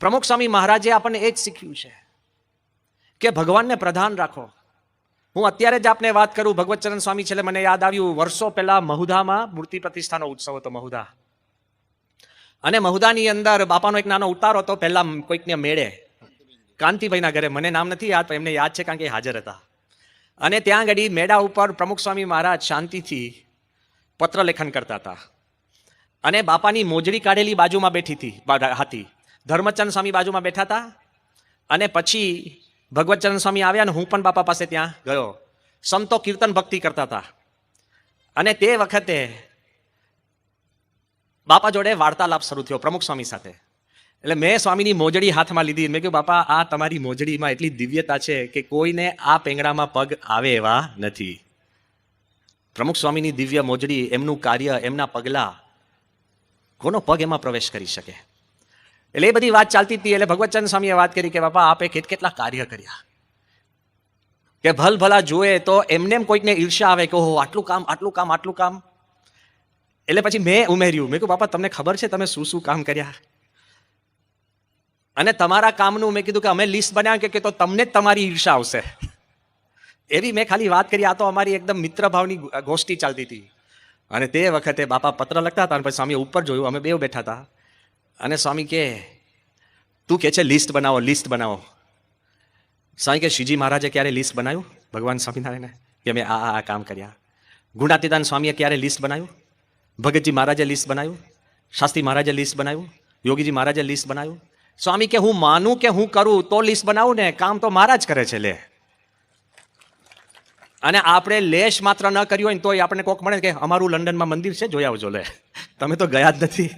પ્રમુખ સ્વામી મહારાજે આપણને એ જ શીખ્યું છે કે ભગવાનને પ્રધાન રાખો. હું અત્યારે જ આપને વાત કરું ભગવતચરણ સ્વામી છેલ્લે મને યાદ આવ્યું, વર્ષો પહેલા મહુધામાં મૂર્તિ પ્રતિષ્ઠાનો ઉત્સવ હતો મહુધા અને મહુદાની અંદર બાપાનો એક નાનો ઉતારો હતો, પહેલા કોઈકને મેળે. કાંતિભાઈના ઘરે, મને નામ નથી યાદ, પણ એમને યાદ છે કારણ કે હાજર હતા. અને ત્યાં આગળ મેળા ઉપર પ્રમુખ સ્વામી મહારાજ શાંતિથી પત્ર લેખન કરતા હતા. અને બાપાની મોજડી કાઢેલી બાજુમાં બેઠી હતી હતી ધર્મચંદ સ્વામી બાજુમાં બેઠા હતા અને પછી ભગવતચરણ સ્વામી આવ્યા અને હું પણ બાપા પાસે ત્યાં ગયો. સંતો કીર્તન ભક્તિ કરતા હતા અને તે વખતે બાપા જોડે વાર્તાલાપ શરૂ થયો પ્રમુખ સ્વામી સાથે. એટલે મેં સ્વામીની મોજડી હાથમાં લીધી. મેં કહ્યું બાપા, આ તમારી મોજડીમાં એટલી દિવ્યતા છે કે કોઈને આ પેંગડામાં પગ આવે એવા નથી. પ્રમુખ સ્વામીની દિવ્ય મોજડી, એમનું કાર્ય, એમના પગલા, કોનો પગ એમાં પ્રવેશ કરી શકે? એટલે એ બધી વાત ચાલતી હતી. એટલે ભગવતચંદ સ્વામીએ વાત કરી કે, બાપા, આપે કેટ કેટલા કાર્ય કર્યા? કે ભલ ભલા જોએ તો એમને કોઈકને ઈર્ષા આવે કે, ઓહો, આટલું કામ આટલું કામ આટલું કામ. એટલે પછી મેં ઉમેર્યું. મેં કહ્યું બાપા, તમને ખબર છે તમે શું શું કામ કર્યા? અને તમારા કામનું મેં કીધું કે, અમે લિસ્ટ બનાવ્યા કે- તો તમને જ તમારી ઈર્ષા આવશે. એવી મેં ખાલી વાત કરી. આ તો અમારી એકદમ મિત્રભાવની ભાવની ગોષ્ઠી ચાલતી હતી. અને તે વખતે બાપા પત્ર લખતા હતા અને પછી સ્વામી ઉપર જોયું. અમે બે બેઠા હતા. અને સ્વામી કે, તું કે છે લિસ્ટ બનાવો લિસ્ટ બનાવો. સ્વામી કે શ્રીજી મહારાજે ક્યારે લિસ્ટ બનાવ્યું? ભગવાન સ્વામિનારાયણે કે મેં આ આ કામ કર્યા. ગુણાતીતાન સ્વામીએ ક્યારે લિસ્ટ બનાવ્યું? ભગતજી મહારાજે લિસ્ટ બનાવ્યું? શાસ્ત્રી મહારાજે લિસ્ટ બનાવ્યું? યોગીજી મહારાજે લિસ્ટ બનાવ્યું? સ્વામી કે, હું માનું કે હું કરું, તો લિસ્ટ બનાવું ને, કામ તો મહારાજ કરે છે, લે. અને આપણે લેશ માત્ર ન કર્યું હોય ને, તોય આપણને કોક મળે કે, અમારું લંડનમાં મંદિર છે, જોઈ આવજો, લે. તમે તો ગયા જ નથી.